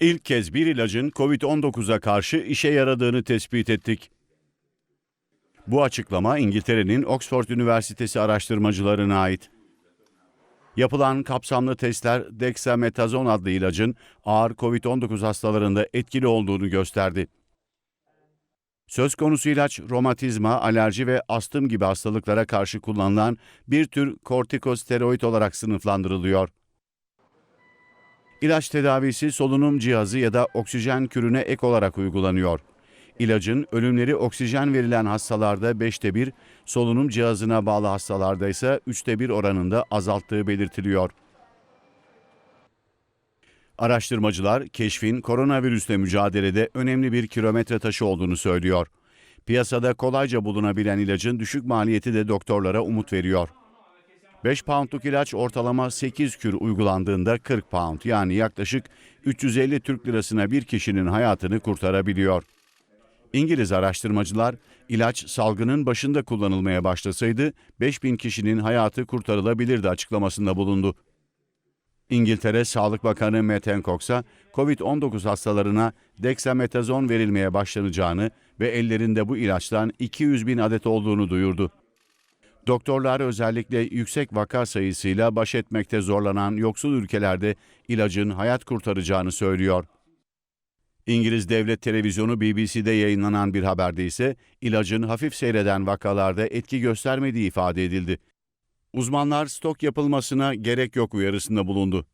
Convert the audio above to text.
İlk kez bir ilacın COVID-19'a karşı işe yaradığını tespit ettik. Bu açıklama İngiltere'nin Oxford Üniversitesi araştırmacılarına ait. Yapılan kapsamlı testler dexamethasone adlı ilacın ağır COVID-19 hastalarında etkili olduğunu gösterdi. Söz konusu ilaç romatizma, alerji ve astım gibi hastalıklara karşı kullanılan bir tür kortikosteroid olarak sınıflandırılıyor. İlaç tedavisi solunum cihazı ya da oksijen kürüne ek olarak uygulanıyor. İlacın ölümleri oksijen verilen hastalarda 5'te 1, solunum cihazına bağlı hastalarda ise 3'te 1 oranında azalttığı belirtiliyor. Araştırmacılar keşfin koronavirüsle mücadelede önemli bir kilometre taşı olduğunu söylüyor. Piyasada kolayca bulunabilen ilacın düşük maliyeti de doktorlara umut veriyor. 5 poundluk ilaç ortalama 8 kür uygulandığında 40 pound yani yaklaşık 350 Türk lirasına bir kişinin hayatını kurtarabiliyor. İngiliz araştırmacılar ilaç salgının başında kullanılmaya başlasaydı 5000 kişinin hayatı kurtarılabilirdi açıklamasında bulundu. İngiltere Sağlık Bakanı Matt Hancock'a COVID-19 hastalarına dexamethasone verilmeye başlanacağını ve ellerinde bu ilaçtan 200 bin adet olduğunu duyurdu. Doktorlar özellikle yüksek vaka sayısıyla baş etmekte zorlanan yoksul ülkelerde ilacın hayat kurtaracağını söylüyor. İngiliz devlet televizyonu BBC'de yayınlanan bir haberde ise ilacın hafif seyreden vakalarda etki göstermediği ifade edildi. Uzmanlar stok yapılmasına gerek yok uyarısında bulundu.